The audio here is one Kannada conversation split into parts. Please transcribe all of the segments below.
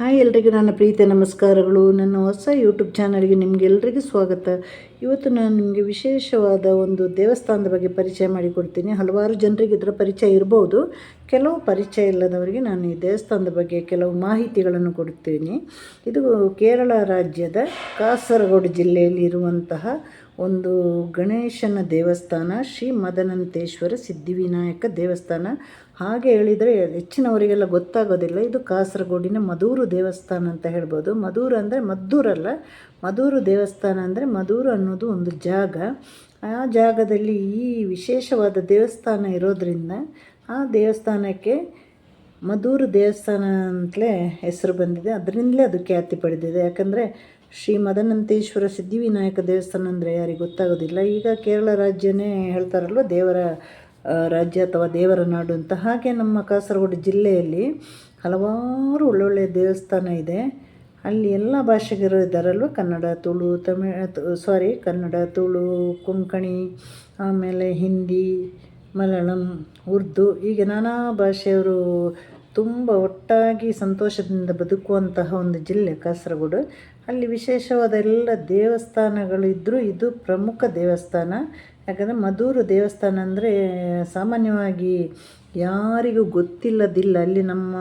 ಹಾಯ್ ಎಲ್ರಿಗೂ ನನ್ನ ಪ್ರೀತಿ ನಮಸ್ಕಾರಗಳು. ನನ್ನ ಹೊಸ ಯೂಟ್ಯೂಬ್ ಚಾನಲ್ಗೆ ನಿಮಗೆಲ್ರಿಗೂ ಸ್ವಾಗತ. ಇವತ್ತು ನಾನು ನಿಮಗೆ ವಿಶೇಷವಾದ ಒಂದು ದೇವಸ್ಥಾನದ ಬಗ್ಗೆ ಪರಿಚಯ ಮಾಡಿಕೊಡ್ತೀನಿ. ಹಲವಾರು ಜನರಿಗೆ ಇದರ ಪರಿಚಯ ಇರ್ಬೋದು. ಕೆಲವು ಪರಿಚಯ ಇಲ್ಲದವರಿಗೆ ನಾನು ಈ ದೇವಸ್ಥಾನದ ಬಗ್ಗೆ ಕೆಲವು ಮಾಹಿತಿಗಳನ್ನು ಕೊಡ್ತೀನಿ ಇದು ಕೇರಳ ರಾಜ್ಯದ ಕಾಸರಗೋಡು ಜಿಲ್ಲೆಯಲ್ಲಿ ಇರುವಂತಹ ಒಂದು ಗಣೇಶನ ದೇವಸ್ಥಾನ, ಶ್ರೀ ಮದನಂತೇಶ್ವರ ಸಿದ್ಧಿವಿನಾಯಕ ದೇವಸ್ಥಾನ. ಹಾಗೆ ಹೇಳಿದರೆ ಹೆಚ್ಚಿನವರಿಗೆಲ್ಲ ಗೊತ್ತಾಗೋದಿಲ್ಲ. ಇದು ಕಾಸರಗೋಡಿನ ಮಧೂರು ದೇವಸ್ಥಾನ ಅಂತ ಹೇಳ್ಬೋದು. ಮಧೂರು ಅಂದರೆ ಮದ್ದೂರಲ್ಲ. ಮಧೂರು ದೇವಸ್ಥಾನ ಅಂದರೆ ಮಧೂರು ಅನ್ನೋದು ಒಂದು ಜಾಗ. ಆ ಜಾಗದಲ್ಲಿ ಈ ವಿಶೇಷವಾದ ದೇವಸ್ಥಾನ ಇರೋದರಿಂದ ಆ ದೇವಸ್ಥಾನಕ್ಕೆ ಮಧೂರು ದೇವಸ್ಥಾನ ಅಂತಲೇ ಹೆಸರು ಬಂದಿದೆ. ಅದರಿಂದಲೇ ಅದು ಖ್ಯಾತಿ ಪಡೆದಿದೆ. ಯಾಕಂದರೆ ಶ್ರೀ ಮದನಂತೇಶ್ವರ ಸಿದ್ಧಿವಿನಾಯಕ ದೇವಸ್ಥಾನ ಅಂದರೆ ಯಾರಿಗೆ ಗೊತ್ತಾಗೋದಿಲ್ಲ. ಈಗ ಕೇರಳ ರಾಜ್ಯನೇ ಹೇಳ್ತಾರಲ್ವ ದೇವರ ರಾಜ್ಯ ಅಥವಾ ದೇವರ ನಾಡು ಅಂತ ಹಾಗೆ ನಮ್ಮ ಕಾಸರಗೋಡು ಜಿಲ್ಲೆಯಲ್ಲಿ ಹಲವಾರು ಒಳ್ಳೊಳ್ಳೆಯ ದೇವಸ್ಥಾನ ಇದೆ. ಅಲ್ಲಿ ಎಲ್ಲ ಭಾಷೆಗರು ಇದ್ದಾರಲ್ವ ಕನ್ನಡ, ತುಳು ತಮಿಳ್ ಸಾರಿ ಕನ್ನಡ, ತುಳು, ಕೊಂಕಣಿ, ಆಮೇಲೆ ಹಿಂದಿ, ಮಲಯಾಳಂ, ಉರ್ದು, ಹೀಗೆ ನಾನಾ ಭಾಷೆಯವರು ತುಂಬ ಒಟ್ಟಾಗಿ ಸಂತೋಷದಿಂದ ಬದುಕುವಂತಹ ಒಂದು ಜಿಲ್ಲೆ ಕಾಸರಗೋಡು. ಅಲ್ಲಿ ವಿಶೇಷವಾದ ಎಲ್ಲ ದೇವಸ್ಥಾನಗಳು ಇದ್ದರೂ ಇದು ಪ್ರಮುಖ ದೇವಸ್ಥಾನ. ಯಾಕಂದರೆ ಮಧೂರು ದೇವಸ್ಥಾನ ಅಂದರೆ ಸಾಮಾನ್ಯವಾಗಿ ಯಾರಿಗೂ ಗೊತ್ತಿಲ್ಲದಿಲ್ಲ. ಅಲ್ಲಿ ನಮ್ಮ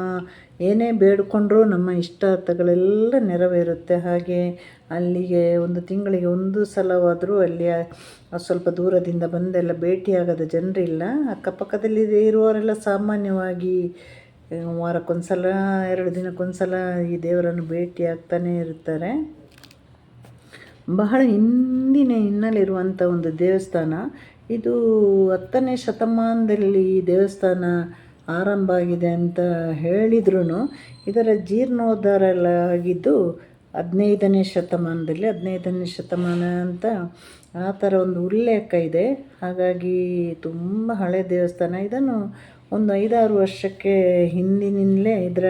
ಏನೇ ಬೇಡಿಕೊಂಡ್ರೂ ನಮ್ಮ ಇಷ್ಟಾರ್ಥಗಳೆಲ್ಲ ನೆರವೇರುತ್ತೆ. ಹಾಗೆ ಅಲ್ಲಿಗೆ ಒಂದು ತಿಂಗಳಿಗೆ ಒಂದು ಸಲವಾದರೂ ಅಲ್ಲಿ ಸ್ವಲ್ಪ ದೂರದಿಂದ ಬಂದೆಲ್ಲ ಭೇಟಿಯಾಗದ ಜನರಿಲ್ಲ. ಅಕ್ಕಪಕ್ಕದಲ್ಲಿ ಇರುವವರೆಲ್ಲ ಸಾಮಾನ್ಯವಾಗಿ, ವಾರಕ್ಕೊಂದ್ಸಲ, ಎರಡು ದಿನಕ್ಕೊಂದ್ಸಲ ಈ ದೇವರನ್ನು ಭೇಟಿ ಆಗ್ತಾನೇ ಇರ್ತಾರೆ. ಬಹಳ ಹಿಂದಿನ ಹಿನ್ನೆಲೆಯಿರುವಂಥ ಒಂದು ದೇವಸ್ಥಾನ. ಇದು ಹತ್ತನೇ ಶತಮಾನದಲ್ಲಿ ಈ ದೇವಸ್ಥಾನ ಆರಂಭ ಆಗಿದೆ ಅಂತ ಹೇಳಿದ್ರು ಇದರ ಜೀರ್ಣೋದ್ಧಾರ ಎಲ್ಲ ಆಗಿದ್ದು ಹದಿನೈದನೇ ಶತಮಾನದಲ್ಲಿ ಹದಿನೈದನೇ ಶತಮಾನ ಅಂತ ಆ ಥರ ಒಂದು ಉಲ್ಲೇಖ ಇದೆ. ಹಾಗಾಗಿ ತುಂಬ ಹಳೆ ದೇವಸ್ಥಾನ. ಇದನ್ನು ಒಂದು ಐದಾರು ವರ್ಷಕ್ಕೆ ಹಿಂದಿನಿಂದಲೇ ಇದರ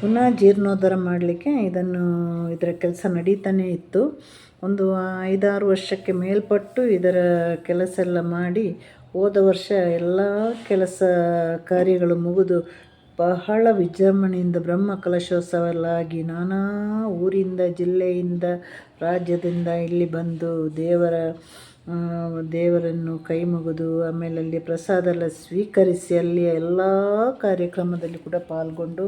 ಪುನಃ ಜೀರ್ಣೋದ್ಧಾರ ಮಾಡಲಿಕ್ಕೆ ಇದನ್ನು ಇದರ ಕೆಲಸ ನಡೀತಾನೆ ಇತ್ತು. ಒಂದು ಐದಾರು ವರ್ಷಕ್ಕೆ ಮೇಲ್ಪಟ್ಟು ಇದರ ಕೆಲಸ ಎಲ್ಲ ಮಾಡಿ ಹೋದ ವರ್ಷ ಎಲ್ಲ ಕೆಲಸ ಕಾರ್ಯಗಳು ಮುಗಿದು ಬಹಳ ವಿಜೃಂಭಣೆಯಿಂದ ಬ್ರಹ್ಮ ಕಲಶೋತ್ಸವ ಎಲ್ಲ ಆಗಿ ನಾನಾ ಊರಿಂದ, ಜಿಲ್ಲೆಯಿಂದ, ರಾಜ್ಯದಿಂದ ಇಲ್ಲಿ ಬಂದು ದೇವರ ದೇವರನ್ನು ಕೈ ಮುಗಿದು ಆಮೇಲೆ ಅಲ್ಲಿ ಪ್ರಸಾದ ಎಲ್ಲ ಸ್ವೀಕರಿಸಿ ಅಲ್ಲಿಯ ಎಲ್ಲ ಕಾರ್ಯಕ್ರಮದಲ್ಲಿ ಕೂಡ ಪಾಲ್ಗೊಂಡು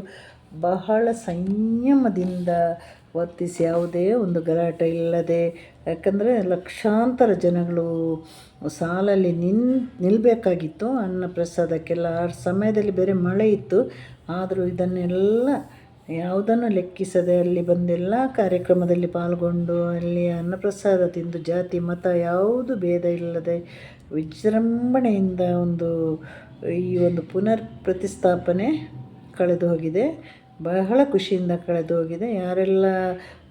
ಬಹಳ ಸಂಯಮದಿಂದ ವರ್ತಿಸಿ, ಯಾವುದೇ ಒಂದು ಗಲಾಟೆ ಇಲ್ಲದೆ, ಯಾಕಂದರೆ ಲಕ್ಷಾಂತರ ಜನಗಳು ಸಾಲಲ್ಲಿ ನಿನ್ ನಿಲ್ಲಬೇಕಾಗಿತ್ತು ಅನ್ನ ಪ್ರಸಾದಕ್ಕೆಲ್ಲ ಆ ಸಮಯದಲ್ಲಿ ಬೇರೆ ಮಳೆ ಇತ್ತು, ಆದರೂ ಇದನ್ನೆಲ್ಲ ಯಾವುದನ್ನು ಲೆಕ್ಕಿಸದೆ ಅಲ್ಲಿ ಬಂದೆಲ್ಲ ಕಾರ್ಯಕ್ರಮದಲ್ಲಿ ಪಾಲ್ಗೊಂಡು, ಅಲ್ಲಿ ಅನ್ನಪ್ರಸಾದ ತಿಂದು, ಜಾತಿ, ಮತ, ಯಾವುದು ಭೇದ ಇಲ್ಲದೆ ವಿಜೃಂಭಣೆಯಿಂದ ಒಂದು ಈ ಒಂದು ಪುನರ್ ಪ್ರತಿಸ್ಥಾಪನೆ ಕಳೆದು ಹೋಗಿದೆ. ಬಹಳ ಖುಷಿಯಿಂದ ಕಳೆದು ಹೋಗಿದೆ. ಯಾರೆಲ್ಲ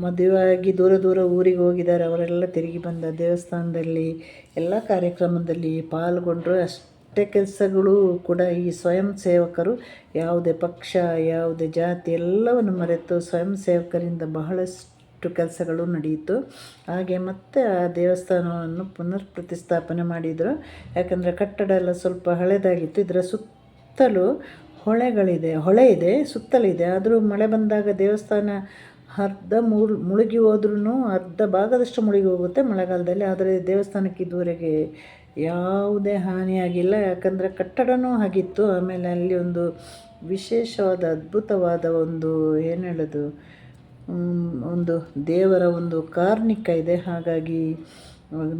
ಮದುವೆಯಾಗಿ ದೂರ ದೂರ ಊರಿಗೆ ಹೋಗಿದ್ದಾರೆ, ಅವರೆಲ್ಲ ತಿರುಗಿ ಬಂದ ದೇವಸ್ಥಾನದಲ್ಲಿ, ಎಲ್ಲ ಕಾರ್ಯಕ್ರಮದಲ್ಲಿ ಪಾಲ್ಗೊಂಡರು. ಅಷ್ಟೇ ಕೆಲಸಗಳು ಕೂಡ ಈ ಸ್ವಯಂ ಸೇವಕರು, ಯಾವುದೇ ಪಕ್ಷ, ಯಾವುದೇ ಜಾತಿ, ಎಲ್ಲವನ್ನು ಮರೆತು ಸ್ವಯಂ ಸೇವಕರಿಂದ ಬಹಳಷ್ಟು ಕೆಲಸಗಳು ನಡೆಯಿತು. ಹಾಗೆ ಮತ್ತೆ ಆ ದೇವಸ್ಥಾನವನ್ನು ಪುನರ್ ಪ್ರತಿಷ್ಠಾಪನೆ ಮಾಡಿದರು. ಯಾಕಂದರೆ ಕಟ್ಟಡ ಎಲ್ಲ ಸ್ವಲ್ಪ ಹಳೆದಾಗಿತ್ತು. ಇದರ ಸುತ್ತಲೂ ಹೊಳೆಗಳಿದೆ, ಹೊಳೆ ಇದೆ, ಸುತ್ತಲಿದೆ. ಆದರೂ ಮಳೆ ಬಂದಾಗ ದೇವಸ್ಥಾನ ಅರ್ಧ ಮುಳ್ ಮುಳುಗಿ ಹೋದ್ರೂ ಅರ್ಧ ಭಾಗದಷ್ಟು ಮುಳುಗಿ ಹೋಗುತ್ತೆ ಮಳೆಗಾಲದಲ್ಲಿ. ಆದರೆ ದೇವಸ್ಥಾನಕ್ಕೆ ಇದುವರೆಗೆ ಯಾವುದೇ ಹಾನಿಯಾಗಿಲ್ಲ ಯಾಕಂದರೆ ಕಟ್ಟಡವೂ ಆಗಿತ್ತು. ಆಮೇಲೆ ಅಲ್ಲಿ ಒಂದು ವಿಶೇಷವಾದ ಅದ್ಭುತವಾದ ಒಂದು, ಏನು ಹೇಳೋದು ಒಂದು ದೇವರ ಒಂದು ಕಾರ್ಣಿಕ ಇದೆ. ಹಾಗಾಗಿ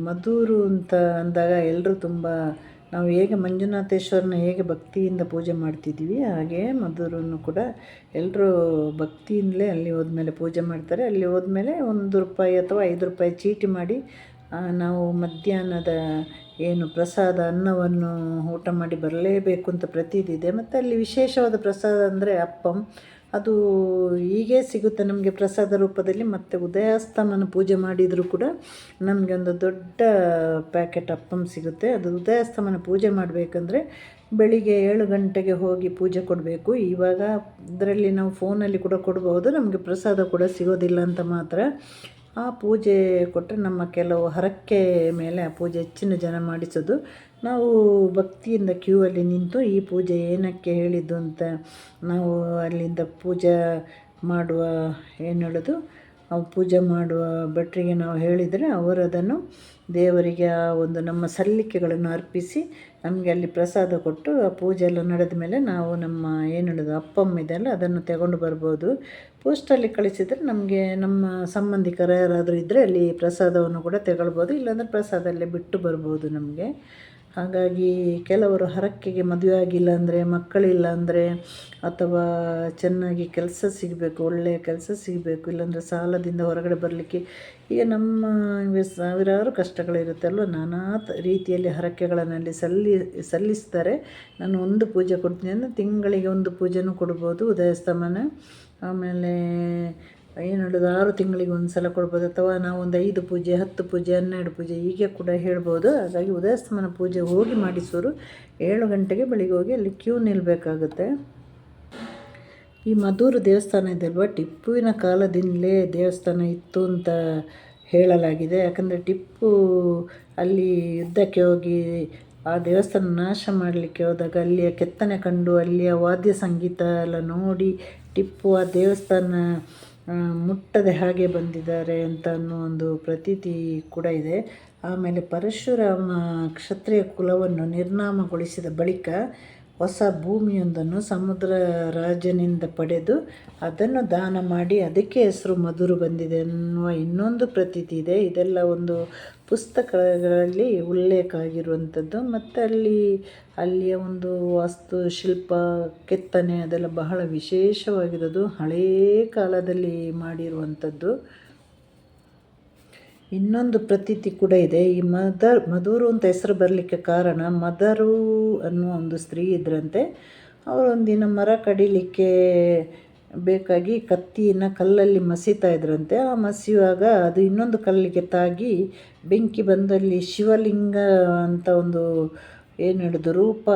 ಮಧೂರು ಅಂತ ಅಂದಾಗ ಎಲ್ಲರೂ ತುಂಬ ನಾವು ಹೇಗೆ ಮಂಜುನಾಥೇಶ್ವರನ ಹೇಗೆ ಭಕ್ತಿಯಿಂದ ಪೂಜೆ ಮಾಡ್ತಿದ್ದೀವಿ, ಹಾಗೆ ಮಧುರನ್ನು ಕೂಡ ಎಲ್ಲರೂ ಭಕ್ತಿಯಿಂದಲೇ ಅಲ್ಲಿ ಹೋದ್ಮೇಲೆ ಪೂಜೆ ಮಾಡ್ತಾರೆ. ಅಲ್ಲಿ ಹೋದ್ಮೇಲೆ ಒಂದು ರೂಪಾಯಿ ಅಥವಾ ಐದು ರೂಪಾಯಿ ಚೀಟಿ ಮಾಡಿ ನಾವು ಮಧ್ಯಾಹ್ನದ ಏನು ಪ್ರಸಾದ, ಅನ್ನವನ್ನು ಊಟ ಮಾಡಿ ಬರಲೇಬೇಕು ಅಂತ ಪ್ರತೀತಿ ಇದೆ. ಮತ್ತು ಅಲ್ಲಿ ವಿಶೇಷವಾದ ಪ್ರಸಾದ ಅಂದರೆ ಅಪ್ಪಂ. ಅದು ಹೀಗೆ ಸಿಗುತ್ತೆ ನಮಗೆ ಪ್ರಸಾದ ರೂಪದಲ್ಲಿ. ಮತ್ತು ಉದಯಾಸ್ತಮನ ಪೂಜೆ ಮಾಡಿದರೂ ಕೂಡ ನಮಗೆ ಒಂದು ದೊಡ್ಡ ಪ್ಯಾಕೆಟ್ ಅಪ್ಪಂ ಸಿಗುತ್ತೆ. ಅದು ಉದಯಾಸ್ತಮನ ಪೂಜೆ ಮಾಡಬೇಕಂದ್ರೆ ಬೆಳಿಗ್ಗೆ ಏಳು ಗಂಟೆಗೆ ಹೋಗಿ ಪೂಜೆ ಕೊಡಬೇಕು. ಇವಾಗ ಅದರಲ್ಲಿ ನಾವು ಫೋನಲ್ಲಿ ಕೂಡ ಕೊಡ್ಬೋದು ನಮಗೆ ಪ್ರಸಾದ ಕೂಡ ಸಿಗೋದಿಲ್ಲ ಅಂತ ಮಾತ್ರ. ಆ ಪೂಜೆ ಕೊಟ್ಟರೆ ನಮ್ಮ ಕೆಲವು ಹರಕ್ಕೆ ಮೇಲೆ ಆ ಪೂಜೆ ಹೆಚ್ಚಿನ ಜನ ಮಾಡಿಸೋದು. ನಾವು ಭಕ್ತಿಯಿಂದ ಕ್ಯೂ ಅಲ್ಲಿ ನಿಂತು ಈ ಪೂಜೆ ಏನಕ್ಕೆ ಹೇಳಿದ್ದು ಅಂತ ನಾವು ಅಲ್ಲಿಂದ ಪೂಜೆ ಮಾಡುವ ಏನು ಹೇಳೋದು? ಪೂಜೆ ಮಾಡುವ ಭಟ್ರಿಗೆ ನಾವು ಹೇಳಿದರೆ ಅವರು ಅದನ್ನು ದೇವರಿಗೆ ಆ ಒಂದು ನಮ್ಮ ಸಲ್ಲಿಕೆಗಳನ್ನು ಅರ್ಪಿಸಿ ನಮಗೆ ಅಲ್ಲಿ ಪ್ರಸಾದ ಕೊಟ್ಟು ಆ ಪೂಜೆ ಎಲ್ಲ ನಡೆದ ಮೇಲೆ ನಾವು ನಮ್ಮ ಏನು ಹೇಳೋದು ಅಪ್ಪಮ್ಮ ಇದೆಯಲ್ಲ, ಅದನ್ನು ತಗೊಂಡು ಬರ್ಬೋದು. ಪೋಸ್ಟಲ್ಲಿ ಕಳಿಸಿದರೆ ನಮಗೆ ನಮ್ಮ ಸಂಬಂಧಿಕರು ಯಾರಾದರೂ ಇದ್ದರೆ ಅಲ್ಲಿ ಪ್ರಸಾದವನ್ನು ಕೂಡ ತಗೊಳ್ಬೋದು, ಇಲ್ಲಾಂದರೆ ಪ್ರಸಾದಲ್ಲೇ ಬಿಟ್ಟು ಬರ್ಬೋದು ನಮಗೆ. ಹಾಗಾಗಿ ಕೆಲವರು ಹರಕೆಗೆ ಮದುವೆ ಆಗಿಲ್ಲ ಅಂದರೆ, ಮಕ್ಕಳಿಲ್ಲ ಅಂದರೆ, ಅಥವಾ ಚೆನ್ನಾಗಿ ಕೆಲಸ ಸಿಗಬೇಕು, ಒಳ್ಳೆಯ ಕೆಲಸ ಸಿಗಬೇಕು, ಇಲ್ಲಾಂದರೆ ಸಾಲದಿಂದ ಹೊರಗಡೆ ಬರಲಿಕ್ಕೆ ಈಗ ನಮ್ಮ ಸಾವಿರಾರು ಕಷ್ಟಗಳಿರುತ್ತೆ ಅಲ್ವ? ನಾನಾ ರೀತಿಯಲ್ಲಿ ಹರಕೆಗಳನ್ನಲ್ಲಿ ಸಲ್ಲಿ, ಸಲ್ಲಿಸ್ತಾರೆ. ನಾನು ಒಂದು ಪೂಜೆ ಕೊಡ್ತೀನಿ ಅಂದರೆ ತಿಂಗಳಿಗೆ ಒಂದು ಪೂಜೆನೂ ಕೊಡ್ಬೋದು, ಉದಯಸ್ತಮನ. ಆಮೇಲೆ ಏನು ಹೇಳೋದು ಆರು ತಿಂಗಳಿಗೆ ಒಂದು ಸಲ ಕೊಡ್ಬೋದು ಅಥವಾ ನಾವು ಒಂದು ಐದು ಪೂಜೆ, ಹತ್ತು ಪೂಜೆ, ಹನ್ನೆರಡು ಪೂಜೆ ಹೀಗೆ ಕೂಡ ಹೇಳ್ಬೋದು. ಹಾಗಾಗಿ ಉದಯಸ್ತಮನ ಪೂಜೆ ಹೋಗಿ ಮಾಡಿಸೋರು ಏಳು ಗಂಟೆಗೆ ಬೆಳಿಗ್ಗೆ ಹೋಗಿ ಅಲ್ಲಿ ಕ್ಯೂ ನಿಲ್ಲಬೇಕಾಗುತ್ತೆ ಈ ಮಧೂರು ದೇವಸ್ಥಾನ ಇದೆಯಲ್ವ ಟಿಪ್ಪುವಿನ ಕಾಲದಿಂದಲೇ ದೇವಸ್ಥಾನ ಇತ್ತು ಅಂತ ಹೇಳಲಾಗಿದೆ. ಯಾಕಂದರೆ ಟಿಪ್ಪು ಅಲ್ಲಿ ಯುದ್ಧಕ್ಕೆ ಹೋಗಿ ಆ ದೇವಸ್ಥಾನ ನಾಶ ಮಾಡಲಿಕ್ಕೆ ಹೋದಾಗ ಅಲ್ಲಿಯ ಕೆತ್ತನೆ ಕಂಡು ಅಲ್ಲಿಯ ವಾದ್ಯ ಸಂಗೀತ ಎಲ್ಲ ನೋಡಿ ಟಿಪ್ಪು ಆ ದೇವಸ್ಥಾನ ಮುಟ್ಟದೆ ಹಾಗೆ ಬಂದಿದ್ದಾರೆ ಅಂತ ಅನ್ನೋ ಒಂದು ಪ್ರತೀತಿ ಕೂಡ ಇದೆ. ಆಮೇಲೆ ಪರಶುರಾಮ ಕ್ಷತ್ರಿಯ ಕುಲವನ್ನು ನಿರ್ನಾಮಗೊಳಿಸಿದ ಬಳಿಕ ಹೊಸ ಭೂಮಿಯೊಂದನ್ನು ಸಮುದ್ರ ರಾಜನಿಂದ ಪಡೆದು ಅದನ್ನು ದಾನ ಮಾಡಿ ಅದಕ್ಕೆ ಹೆಸರು ಮಧುರು ಬಂದಿದೆ ಅನ್ನುವ ಇನ್ನೊಂದು ಪ್ರತೀತಿ ಇದೆ. ಇದೆಲ್ಲ ಒಂದು ಪುಸ್ತಕಗಳಲ್ಲಿ ಉಲ್ಲೇಖ ಆಗಿರುವಂಥದ್ದು ಮತ್ತು ಅಲ್ಲಿ, ಅಲ್ಲಿಯ ಒಂದು ವಾಸ್ತು, ಶಿಲ್ಪ, ಕೆತ್ತನೆ ಅದೆಲ್ಲ ಬಹಳ ವಿಶೇಷವಾಗಿರೋದು. ಹಳೇ ಕಾಲದಲ್ಲಿ ಮಾಡಿರುವಂಥದ್ದು. ಇನ್ನೊಂದು ಪ್ರತೀತಿ ಕೂಡ ಇದೆ. ಈ ಮದರ್ ಮಧುರು ಅಂತ ಹೆಸರು ಬರಲಿಕ್ಕೆ ಕಾರಣ ಮದರು ಅನ್ನುವ ಒಂದು ಸ್ತ್ರೀ ಇದ್ರಂತೆ. ಅವರೊಂದಿನ ಮರ ಕಡಿಲಿಕ್ಕೆ ಬೇಕಾಗಿ ಕತ್ತಿಯನ್ನು ಕಲ್ಲಲ್ಲಿ ಮಸೀತಾ ಇದ್ರಂತೆ. ಆ ಮಸಿಯುವಾಗ ಅದು ಇನ್ನೊಂದು ಕಲ್ಲಿಗೆ ತಾಗಿ ಬೆಂಕಿ ಬಂದಲ್ಲಿ ಶಿವಲಿಂಗ ಅಂತ ಒಂದು ಏನು ಹೇಳೋದು ರೂಪ,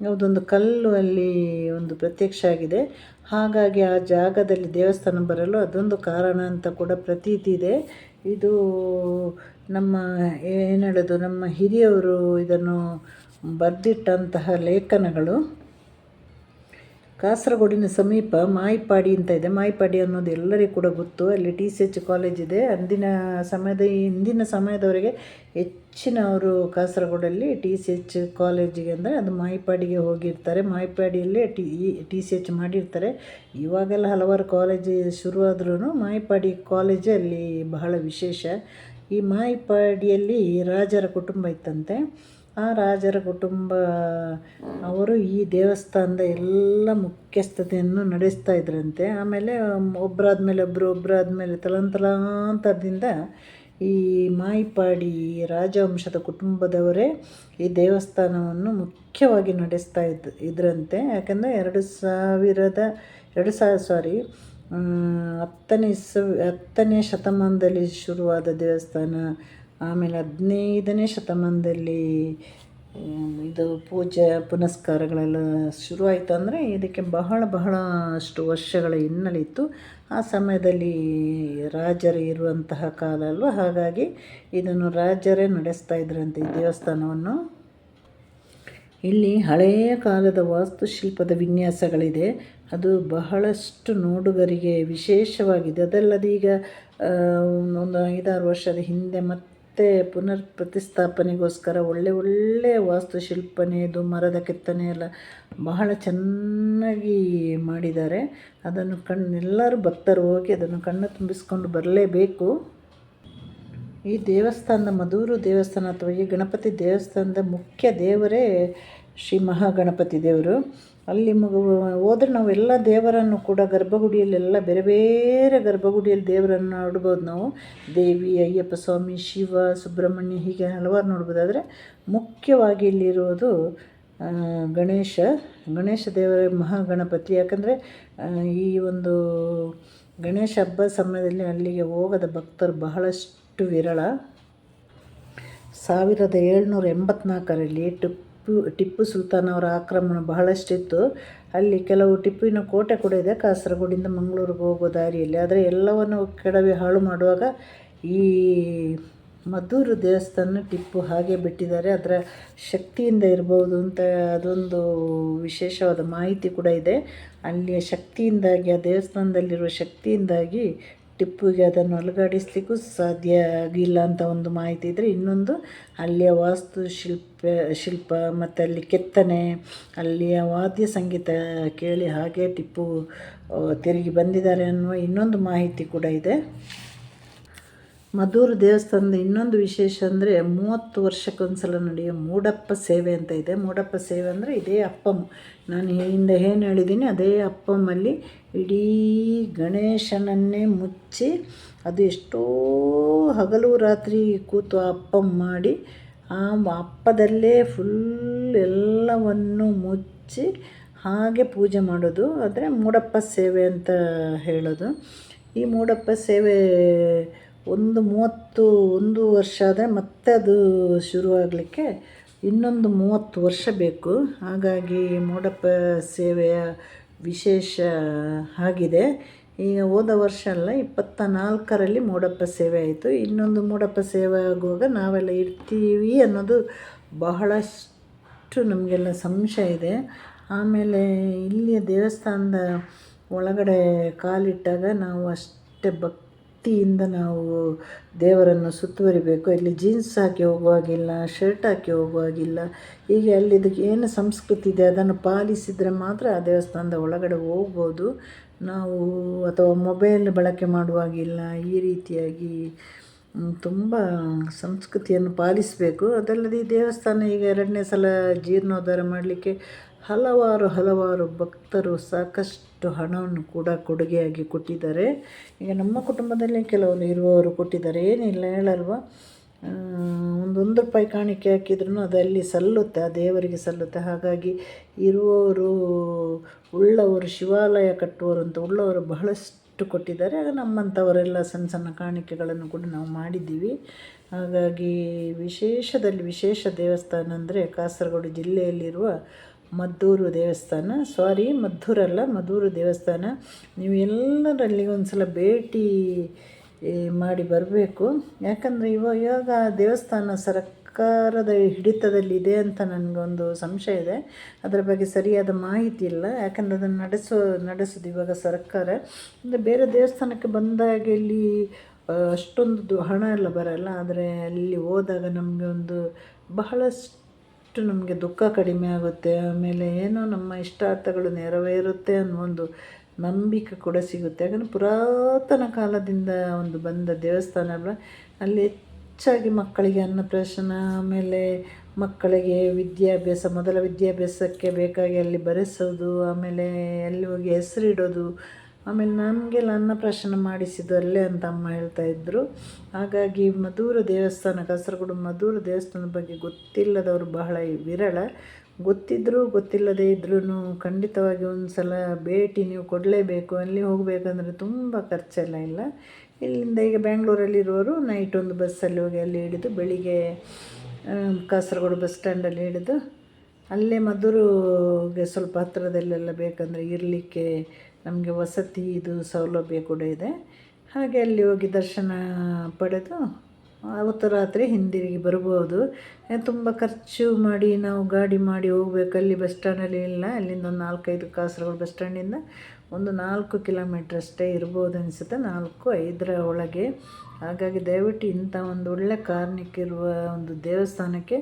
ಯಾವುದೊಂದು ಕಲ್ಲು ಅಲ್ಲಿ ಒಂದು ಪ್ರತ್ಯಕ್ಷ ಆಗಿದೆ. ಹಾಗಾಗಿ ಆ ಜಾಗದಲ್ಲಿ ದೇವಸ್ಥಾನ ಬರಲು ಅದೊಂದು ಕಾರಣ ಅಂತ ಕೂಡ ಪ್ರತೀತಿ ಇದೆ. ಇದು ನಮ್ಮ ಏನು ಹೇಳೋದು ನಮ್ಮ ಹಿರಿಯವರು ಇದನ್ನು ಬರೆದಿಟ್ಟಂತಹ ಲೇಖನಗಳು. ಕಾಸರಗೋಡಿನ ಸಮೀಪ ಮಾಯಿಪಾಡಿ ಅಂತ ಇದೆ. ಮಾಯಿಪಾಡಿ ಅನ್ನೋದು ಎಲ್ಲರಿಗೂ ಕೂಡ ಗೊತ್ತು. ಅಲ್ಲಿ ಟಿ ಸಿ ಎಚ್ ಕಾಲೇಜ್ ಇದೆ. ಅಂದಿನ ಸಮಯದ ಹಿಂದಿನ ಸಮಯದವರೆಗೆ ಹೆಚ್ಚಿನವರು ಕಾಸರಗೋಡಲ್ಲಿ ಟಿ ಸಿ ಎಚ್ ಕಾಲೇಜಿಗೆ ಅಂದರೆ ಅದು ಮಾಯಿಪಾಡಿಗೆ ಹೋಗಿರ್ತಾರೆ. ಮಾಯಿಪಾಡಿಯಲ್ಲೇ ಟಿ ಟಿ ಸಿ ಎಚ್ ಮಾಡಿರ್ತಾರೆ. ಇವಾಗೆಲ್ಲ ಹಲವಾರು ಕಾಲೇಜ್ ಶುರುವಾದ್ರೂ ಮಾಯಿಪಾಡಿ ಕಾಲೇಜೇ ಅಲ್ಲಿ ಬಹಳ ವಿಶೇಷ. ಈ ಮಾಯಿಪಾಡಿಯಲ್ಲಿ ರಾಜರ ಕುಟುಂಬ ಇತ್ತಂತೆ. ಆ ರಾಜರ ಕುಟುಂಬ, ಅವರು ಈ ದೇವಸ್ಥಾನದ ಎಲ್ಲ ಮುಖ್ಯಸ್ಥತೆಯನ್ನು ನಡೆಸ್ತಾ ಇದ್ರಂತೆ. ಆಮೇಲೆ ಒಬ್ಬರಾದ್ಮೇಲೆ ಒಬ್ಬರು ಒಬ್ಬರಾದ್ಮೇಲೆ ತಲಾಂತರದಿಂದ ಈ ಮಾಯಿಪಾಡಿ ರಾಜವಂಶದ ಕುಟುಂಬದವರೇ ಈ ದೇವಸ್ಥಾನವನ್ನು ಮುಖ್ಯವಾಗಿ ನಡೆಸ್ತಾ ಇದ್, ಇದ್ರಂತೆ. ಯಾಕಂದರೆ ಎರಡು ಸಾವಿರದ, ಎರಡು ಸಾವಿರ ಸಾರಿ ಹತ್ತನೇ ಸ ಹತ್ತನೇ ಶತಮಾನದಲ್ಲಿ ಶುರುವಾದ ದೇವಸ್ಥಾನ ಆಮೇಲೆ ಹದಿನೈದನೇ ಶತಮಾನದಲ್ಲಿ ಇದು ಪೂಜೆ ಪುನಸ್ಕಾರಗಳೆಲ್ಲ ಶುರುವಾಯಿತು ಅಂದರೆ ಇದಕ್ಕೆ ಬಹಳ ಬಹಳಷ್ಟು ವರ್ಷಗಳ ಹಿನ್ನೆಲೆ ಇತ್ತು ಆ ಸಮಯದಲ್ಲಿ ರಾಜರು ಇರುವಂತಹ ಕಾಲ ಅಲ್ವ? ಹಾಗಾಗಿ ಇದನ್ನು ರಾಜರೇ ನಡೆಸ್ತಾ ಇದ್ರಂತೆ ಈ ದೇವಸ್ಥಾನವನ್ನು. ಇಲ್ಲಿ ಹಳೆಯ ಕಾಲದ ವಾಸ್ತುಶಿಲ್ಪದ ವಿನ್ಯಾಸಗಳಿದೆ. ಅದು ಬಹಳಷ್ಟು ನೋಡುಗರಿಗೆ ವಿಶೇಷವಾಗಿದೆ. ಅದಲ್ಲದೀಗ ಒಂದು ಐದಾರು ವರ್ಷದ ಹಿಂದೆ ಮತ್ತೆ ಪುನರ್ ಪ್ರತಿಸ್ಥಾಪನೆಗೋಸ್ಕರ ಒಳ್ಳೆ ಒಳ್ಳೆಯ ವಾಸ್ತುಶಿಲ್ಪನೆಯದು ಮರದ ಕೆತ್ತನೆ ಎಲ್ಲ ಬಹಳ ಚೆನ್ನಾಗಿ ಮಾಡಿದ್ದಾರೆ. ಅದನ್ನು ಕಣ್ಣೆಲ್ಲರೂ ಭಕ್ತರು ಹೋಗಿ ಅದನ್ನು ಕಣ್ಣು ತುಂಬಿಸ್ಕೊಂಡು ಬರಲೇಬೇಕು. ಈ ದೇವಸ್ಥಾನದ ಮಧೂರು ದೇವಸ್ಥಾನ ಅಥವಾ ಈ ಗಣಪತಿ ದೇವಸ್ಥಾನದ ಮುಖ್ಯ ದೇವರೇ ಶ್ರೀ ಮಹಾಗಣಪತಿ ದೇವರು. ಅಲ್ಲಿ ಮಗು, ಹೋದ್ರೆ ನಾವು ಎಲ್ಲ ದೇವರನ್ನು ಕೂಡ ಗರ್ಭಗುಡಿಯಲ್ಲೆಲ್ಲ ಬೇರೆ ಬೇರೆ ಗರ್ಭಗುಡಿಯಲ್ಲಿ ದೇವರನ್ನು ನೋಡ್ಬೋದು ನಾವು. ದೇವಿ, ಅಯ್ಯಪ್ಪ ಸ್ವಾಮಿ, ಶಿವ, ಸುಬ್ರಹ್ಮಣ್ಯ ಹೀಗೆ ಹಲವಾರು ನೋಡ್ಬೋದಾದರೆ ಮುಖ್ಯವಾಗಿ ಇಲ್ಲಿರೋದು ಗಣೇಶ ಗಣೇಶ ದೇವರ ಮಹಾಗಣಪತಿ. ಯಾಕಂದರೆ ಈ ಒಂದು ಗಣೇಶ ಹಬ್ಬ ಸಮಯದಲ್ಲಿ ಅಲ್ಲಿಗೆ ಹೋಗದ ಭಕ್ತರು ಬಹಳಷ್ಟು ವಿರಳ. ಸಾವಿರದ ಏಳ್ನೂರ ಎಂಬತ್ನಾಲ್ಕರಲ್ಲಿ ಟಿಪ್ಪು ಟಿಪ್ಪು ಸುಲ್ತಾನ್ ಅವರ ಆಕ್ರಮಣ ಬಹಳಷ್ಟಿತ್ತು. ಅಲ್ಲಿ ಕೆಲವು ಟಿಪ್ಪುವಿನ ಕೋಟೆ ಕೂಡ ಇದೆ. ಕಾಸರಗೋಡಿಂದ ಮಂಗಳೂರಿಗೆ ಹೋಗೋ ದಾರಿಯಲ್ಲಿ. ಆದರೆ ಎಲ್ಲವನ್ನು ಕೆಡವಿ ಹಾಳು ಮಾಡುವಾಗ ಈ ಮದ್ದೂರು ದೇವಸ್ಥಾನ ಟಿಪ್ಪು ಹಾಗೆ ಬಿಟ್ಟಿದ್ದಾರೆ. ಅದರ ಶಕ್ತಿಯಿಂದ ಇರಬಹುದು ಅಂತ ಅದೊಂದು ವಿಶೇಷವಾದ ಮಾಹಿತಿ ಕೂಡ ಇದೆ. ಅಲ್ಲಿಯ ಶಕ್ತಿಯಿಂದಾಗಿ, ಆ ದೇವಸ್ಥಾನದಲ್ಲಿರುವ ಶಕ್ತಿಯಿಂದಾಗಿ ಟಿಪ್ಪುಗೆ ಅದನ್ನು ಅಲುಗಾಡಿಸ್ಲಿಕ್ಕೂ ಸಾಧ್ಯ ಆಗಿಲ್ಲ ಅಂತ ಒಂದು ಮಾಹಿತಿ ಇದ್ದರೆ ಇನ್ನೊಂದು ಅಲ್ಲಿಯ ವಾಸ್ತು ಶಿಲ್ಪ ಶಿಲ್ಪ ಮತ್ತು ಅಲ್ಲಿ ಕೆತ್ತನೆ, ಅಲ್ಲಿಯ ವಾದ್ಯ ಸಂಗೀತ ಕೇಳಿ ಹಾಗೆ ಟಿಪ್ಪು ತಿರುಗಿ ಬಂದಿದ್ದಾರೆ ಅನ್ನುವ ಇನ್ನೊಂದು ಮಾಹಿತಿ ಕೂಡ ಇದೆ. ಮಧುರ ದೇವಸ್ಥಾನದ ಇನ್ನೊಂದು ವಿಶೇಷ ಅಂದರೆ ಮೂವತ್ತು ವರ್ಷಕ್ಕೊಂದ್ಸಲ ನಡೆಯೋ ಮೂಡಪ್ಪ ಸೇವೆ ಅಂತ ಇದೆ. ಮೂಡಪ್ಪ ಸೇವೆ ಅಂದರೆ ಇದೇ ಅಪ್ಪಮ್ ನಾನು ಹಿಂದೆ ಏನು ಹೇಳಿದ್ದೀನಿ ಅದೇ ಅಪ್ಪಮ್ಮಲ್ಲಿ ಇಡೀ ಗಣೇಶನನ್ನೇ ಮುಚ್ಚಿ ಅದು ಎಷ್ಟೋ ಹಗಲು ರಾತ್ರಿ ಕೂತು ಅಪ್ಪ ಮಾಡಿ, ಆ ಅಪ್ಪದಲ್ಲೇ ಫುಲ್ ಎಲ್ಲವನ್ನು ಮುಚ್ಚಿ ಹಾಗೆ ಪೂಜೆ ಮಾಡೋದು. ಆದರೆ ಮೂಡಪ್ಪ ಸೇವೆ ಅಂತ ಹೇಳೋದು. ಈ ಮೂಡಪ್ಪ ಸೇವೆ ಒಂದು ಮೂವತ್ತು, ಒಂದು ವರ್ಷ ಆದರೆ ಮತ್ತೆ ಅದು ಶುರುವಾಗಲಿಕ್ಕೆ ಇನ್ನೊಂದು ಮೂವತ್ತು ವರ್ಷ ಬೇಕು. ಹಾಗಾಗಿ ಮೂಡಪ್ಪ ಸೇವೆಯ ವಿಶೇಷ, ಆಗಿದೆ. ಈಗ ಹೋದ ವರ್ಷ ಅಲ್ಲ ಇಪ್ಪತ್ತ ನಾಲ್ಕರಲ್ಲಿ ಮೂಡಪ್ಪ ಸೇವೆ ಆಯಿತು. ಇನ್ನೊಂದು ಮೂಡಪ್ಪ ಸೇವೆ ಆಗುವಾಗ ನಾವೆಲ್ಲ ಇರ್ತೀವಿ ಅನ್ನೋದು ಬಹಳಷ್ಟು ನಮಗೆಲ್ಲ ಸಂಶಯ ಇದೆ. ಆಮೇಲೆ ಇಲ್ಲಿಯ ದೇವಸ್ಥಾನದ ಒಳಗಡೆ ಕಾಲಿಟ್ಟಾಗ ನಾವು ಅಷ್ಟೇ ಭಕ್ತಿಯಿಂದ ನಾವು ದೇವರನ್ನು ಸುತ್ತುವರಿಬೇಕು. ಇಲ್ಲಿ ಜೀನ್ಸ್ ಹಾಕಿ ಹೋಗುವಾಗಿಲ್ಲ ಶರ್ಟ್ ಹಾಕಿ ಹೋಗುವಾಗಿಲ್ಲ. ಹೀಗೆ ಅಲ್ಲಿದ್ದಕ್ಕೆ ಏನು ಸಂಸ್ಕೃತಿ ಇದೆ, ಅದನ್ನು ಪಾಲಿಸಿದರೆ ಮಾತ್ರ ಆ ದೇವಸ್ಥಾನದ ಒಳಗಡೆ ಹೋಗ್ಬೋದು. ನಾವು ಅಥವಾ ಮೊಬೈಲ್ ಬಳಕೆ ಮಾಡುವಾಗಿಲ್ಲ, ಈ ರೀತಿಯಾಗಿ ತುಂಬ ಸಂಸ್ಕೃತಿಯನ್ನು ಪಾಲಿಸಬೇಕು. ಅದಲ್ಲದೆ ಈ ದೇವಸ್ಥಾನ ಈಗ ಎರಡನೇ ಸಲ ಜೀರ್ಣೋದ್ಧಾರ ಮಾಡಲಿಕ್ಕೆ ಹಲವಾರು ಹಲವಾರು ಭಕ್ತರು ಸಾಕಷ್ಟು ಹಣವನ್ನು ಕೂಡ ಕೊಡುಗೆಯಾಗಿ ಕೊಟ್ಟಿದ್ದಾರೆ. ಈಗ ನಮ್ಮ ಕುಟುಂಬದಲ್ಲಿ ಕೆಲವರು ಇರುವವರು ಕೊಟ್ಟಿದ್ದಾರೆ. ಏನಿಲ್ಲ, ಹೇಳಲ್ವ? ಒಂದೊಂದು ಒಂದು ಒಂದು ರೂಪಾಯಿ ಕಾಣಿಕೆ ಹಾಕಿದ್ರೂ ಅದಲ್ಲಿ ಸಲ್ಲುತ್ತೆ, ಆ ದೇವರಿಗೆ ಸಲ್ಲುತ್ತೆ. ಹಾಗಾಗಿ ಇರುವವರು, ಉಳ್ಳವರು, ಶಿವಾಲಯ ಕಟ್ಟುವರು ಅಂತ ಉಳ್ಳವರು ಬಹಳಷ್ಟು ಕೊಟ್ಟಿದ್ದಾರೆ. ಆಗ ನಮ್ಮಂಥವರೆಲ್ಲ ಸಣ್ಣ ಸಣ್ಣ ಕಾಣಿಕೆಗಳನ್ನು ಕೂಡ ನಾವು ಮಾಡಿದ್ದೀವಿ. ಹಾಗಾಗಿ ವಿಶೇಷದಲ್ಲಿ ವಿಶೇಷ ದೇವಸ್ಥಾನ ಅಂದರೆ ಕಾಸರಗೋಡು ಜಿಲ್ಲೆಯಲ್ಲಿರುವ ಮದ್ದೂರು ದೇವಸ್ಥಾನ. ಸಾರಿ ಮದ್ದೂರಲ್ಲ ಮದ್ದೂರು ದೇವಸ್ಥಾನ. ನೀವು ಎಲ್ಲರಲ್ಲಿ ಒಂದು ಸಲ ಭೇಟಿ ಮಾಡಿ ಬರಬೇಕು. ಯಾಕಂದರೆ ಇವಾಗ ಇವಾಗ ದೇವಸ್ಥಾನ ಸರ್ಕಾರದ ಹಿಡಿತದಲ್ಲಿದೆ ಅಂತ ನನಗೊಂದು ಸಂಶಯ ಇದೆ. ಅದರ ಬಗ್ಗೆ ಸರಿಯಾದ ಮಾಹಿತಿ ಇಲ್ಲ. ಯಾಕಂದರೆ ಅದನ್ನು ನಡೆಸೋ, ನಡೆಸೋದು ಇವಾಗ ಸರ್ಕಾರ. ಅಂದರೆ ಬೇರೆ ದೇವಸ್ಥಾನಕ್ಕೆ ಬಂದಾಗ ಇಲ್ಲಿ ಅಷ್ಟೊಂದು ಹಣ ಎಲ್ಲ ಬರಲ್ಲ. ಆದರೆ ಅಲ್ಲಿ ಹೋದಾಗ ನಮಗೆ ಒಂದು ಬಹಳಷ್ಟು ನಮಗೆ ದುಃಖ ಕಡಿಮೆ ಆಗುತ್ತೆ. ಆಮೇಲೆ ಏನೋ ನಮ್ಮ ಇಷ್ಟಾರ್ಥಗಳು ನೆರವೇರುತ್ತೆ ಅನ್ನೋ ಒಂದು ನಂಬಿಕೆ ಕೂಡ ಸಿಗುತ್ತೆ. ಯಾಕಂದರೆ ಪುರಾತನ ಕಾಲದಿಂದ ಒಂದು ಬಂದ ದೇವಸ್ಥಾನ ಅಲ್ಲಿ ಹೆಚ್ಚಾಗಿ ಮಕ್ಕಳಿಗೆ ಅನ್ನಪ್ರಾಶನ ಆಮೇಲೆ ಮಕ್ಕಳಿಗೆ ವಿದ್ಯಾಭ್ಯಾಸ, ಮೊದಲ ವಿದ್ಯಾಭ್ಯಾಸಕ್ಕೆ ಬೇಕಾಗಿ ಅಲ್ಲಿ ಬರೆಸೋದು, ಆಮೇಲೆ ಅಲ್ಲಿ ಹೋಗಿ ಹೆಸರಿಡೋದು ಆಮೇಲೆ ನಮಗೆಲ್ಲ ಅನ್ನಪ್ರಾಶನ ಮಾಡಿಸಿದ್ದು ಅಲ್ಲೇ ಅಂತ ಅಮ್ಮ ಹೇಳ್ತಾ ಇದ್ದರು ಹಾಗಾಗಿ ಮಧೂರ ದೇವಸ್ಥಾನ, ಕಾಸರಗೋಡು ಮಧೂರ ದೇವಸ್ಥಾನದ ಬಗ್ಗೆ ಗೊತ್ತಿಲ್ಲದವರು ಬಹಳ ವಿರಳ. ಗೊತ್ತಿದ್ದರೂ ಗೊತ್ತಿಲ್ಲದೇ ಇದ್ರೂ ಖಂಡಿತವಾಗಿ ಒಂದು ಸಲ ಭೇಟಿ ನೀವು ಕೊಡಲೇಬೇಕು. ಅಲ್ಲಿ ಹೋಗಬೇಕಂದ್ರೆ ತುಂಬ ಖರ್ಚೆಲ್ಲ ಇಲ್ಲ. ಇಲ್ಲಿಂದ ಈಗ ಬ್ಯಾಂಗ್ಳೂರಲ್ಲಿರುವವರು ನೈಟ್ ಒಂದು ಬಸ್ಸಲ್ಲಿ ಹೋಗಿ ಅಲ್ಲಿ ಹಿಡಿದು ಬೆಳಿಗ್ಗೆ ಕಾಸರಗೋಡು ಬಸ್ ಸ್ಟ್ಯಾಂಡಲ್ಲಿ ಹಿಡಿದು ಅಲ್ಲೇ ಮದ್ದೂರಿಗೆ ಸ್ವಲ್ಪ ಹತ್ತಿರದಲ್ಲೆಲ್ಲ ಬೇಕಂದರೆ ಇರಲಿಕ್ಕೆ ನಮಗೆ ವಸತಿ ಇದು ಸೌಲಭ್ಯ ಕೂಡ ಇದೆ. ಹಾಗೆ ಅಲ್ಲಿ ಹೋಗಿ ದರ್ಶನ ಪಡೆದು ಅವತ್ತು ರಾತ್ರಿ ಹಿಂದಿರುಗಿ ಬರ್ಬೋದು ತುಂಬ ಖರ್ಚು ಮಾಡಿ ನಾವು ಗಾಡಿ ಮಾಡಿ ಹೋಗ್ಬೇಕು. ಅಲ್ಲಿ ಬಸ್ ಸ್ಟ್ಯಾಂಡಲ್ಲಿ ಇಲ್ಲ. ಅಲ್ಲಿಂದ ಒಂದು ನಾಲ್ಕೈದು ಕಾಸರಗೋಡು ಬಸ್ ಸ್ಟ್ಯಾಂಡಿಂದ ಒಂದು ನಾಲ್ಕು ಕಿಲೋಮೀಟ್ರ್ ಅಷ್ಟೇ ಇರ್ಬೋದು ಅನಿಸುತ್ತೆ, ನಾಲ್ಕು ಐದರ ಒಳಗೆ. ಹಾಗಾಗಿ ದಯವಿಟ್ಟು ಇಂಥ ಒಂದು ಒಳ್ಳೆ ಕಾರಣಕ್ಕಿರುವ ಒಂದು ದೇವಸ್ಥಾನಕ್ಕೆ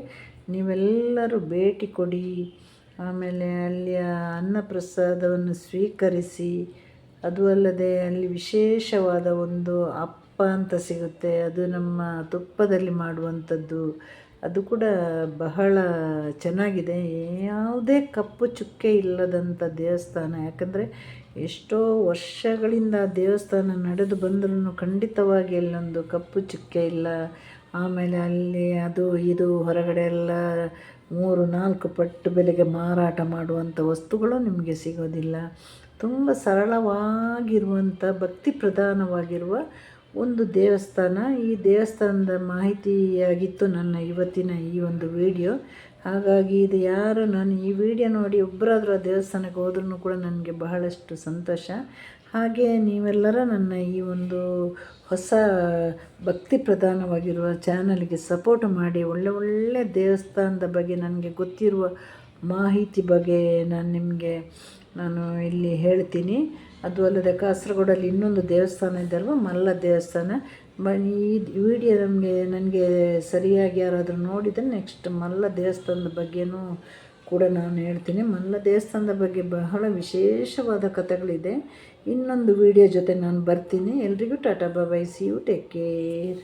ನೀವೆಲ್ಲರೂ ಭೇಟಿ ಕೊಡಿ. ಆಮೇಲೆ ಅಲ್ಲಿಯ ಅನ್ನಪ್ರಸಾದವನ್ನು ಸ್ವೀಕರಿಸಿ. ಅದು ಅಲ್ಲದೆ ಅಲ್ಲಿ ವಿಶೇಷವಾದ ಒಂದು ಅಪ್ಪ ಅಂತ ಸಿಗುತ್ತೆ. ಅದು ನಮ್ಮ ತುಪ್ಪದಲ್ಲಿ ಮಾಡುವಂಥದ್ದು. ಅದು ಕೂಡ ಬಹಳ ಚೆನ್ನಾಗಿದೆ. ಯಾವುದೇ ಕಪ್ಪು ಚುಕ್ಕೆ ಇಲ್ಲದಂಥ ದೇವಸ್ಥಾನ. ಯಾಕಂದರೆ ಎಷ್ಟೋ ವರ್ಷಗಳಿಂದ ದೇವಸ್ಥಾನ ನಡೆದು ಬಂದ್ರೂ ಖಂಡಿತವಾಗಿ ಅಲ್ಲೊಂದು ಕಪ್ಪು ಚುಕ್ಕೆ ಇಲ್ಲ. ಆಮೇಲೆ ಅಲ್ಲಿ ಅದು ಇದು ಹೊರಗಡೆ ಎಲ್ಲ ಮೂರು, ನಾಲ್ಕು ಪಟ್ಟು ಬೆಲೆಗೆ ಮಾರಾಟ ಮಾಡುವಂಥ ವಸ್ತುಗಳು ನಿಮಗೆ ಸಿಗೋದಿಲ್ಲ. ತುಂಬ ಸರಳವಾಗಿರುವಂಥ, ಭಕ್ತಿ ಪ್ರಧಾನವಾಗಿರುವ ಒಂದು ದೇವಸ್ಥಾನ. ಈ ದೇವಸ್ಥಾನದ ಮಾಹಿತಿಯಾಗಿತ್ತು ನನ್ನ ಇವತ್ತಿನ ಈ ಒಂದು ವಿಡಿಯೋ. ಹಾಗಾಗಿ ಇದು ಯಾರು ನಾನು ಈ ವಿಡಿಯೋ ನೋಡಿ ಒಬ್ಬರಾದರೂ ಆ ದೇವಸ್ಥಾನಕ್ಕೆ ಹೋದ್ರೂ ಕೂಡ ನನಗೆ ಬಹಳಷ್ಟು ಸಂತೋಷ. ಹಾಗೆ ನೀವೆಲ್ಲರ ನನ್ನ ಈ ಒಂದು ಹೊಸ ಭಕ್ತಿ ಪ್ರಧಾನವಾಗಿರುವ ಚಾನಲ್ಗೆ ಸಪೋರ್ಟ್ ಮಾಡಿ, ಒಳ್ಳೆ ಒಳ್ಳೆ ದೇವಸ್ಥಾನದ ಬಗ್ಗೆ ನನಗೆ ಗೊತ್ತಿರುವ ಮಾಹಿತಿ ಬಗ್ಗೆ ನಾನು ನಿಮಗೆ, ನಾನು ಇಲ್ಲಿ ಹೇಳ್ತೀನಿ. ಅದು ಅಲ್ಲದೆ ಕಾಸರಗೋಡಲ್ಲಿ ಇನ್ನೊಂದು ದೇವಸ್ಥಾನ ಇದೆಯಲ್ವ ಮಲ್ಲ ದೇವಸ್ಥಾನ. ಈ ವಿಡಿಯೋ ನಮಗೆ, ನನಗೆ ಸರಿಯಾಗಿ ಯಾರಾದರೂ ನೋಡಿದರೆ ನೆಕ್ಸ್ಟ್ ಮಲ್ಲ ದೇವಸ್ಥಾನದ ಬಗ್ಗೆನೂ ಕೂಡ ನಾನು ಹೇಳ್ತೀನಿ. ಮಲ್ಲ ದೇವಸ್ಥಾನದ ಬಗ್ಗೆ ಬಹಳ ವಿಶೇಷವಾದ ಕಥೆಗಳಿದೆ. ಇನ್ನೊಂದು ವಿಡಿಯೋ ಜೊತೆ ನಾನು ಬರ್ತೀನಿ. ಎಲ್ರಿಗೂ tata bye bye see you take care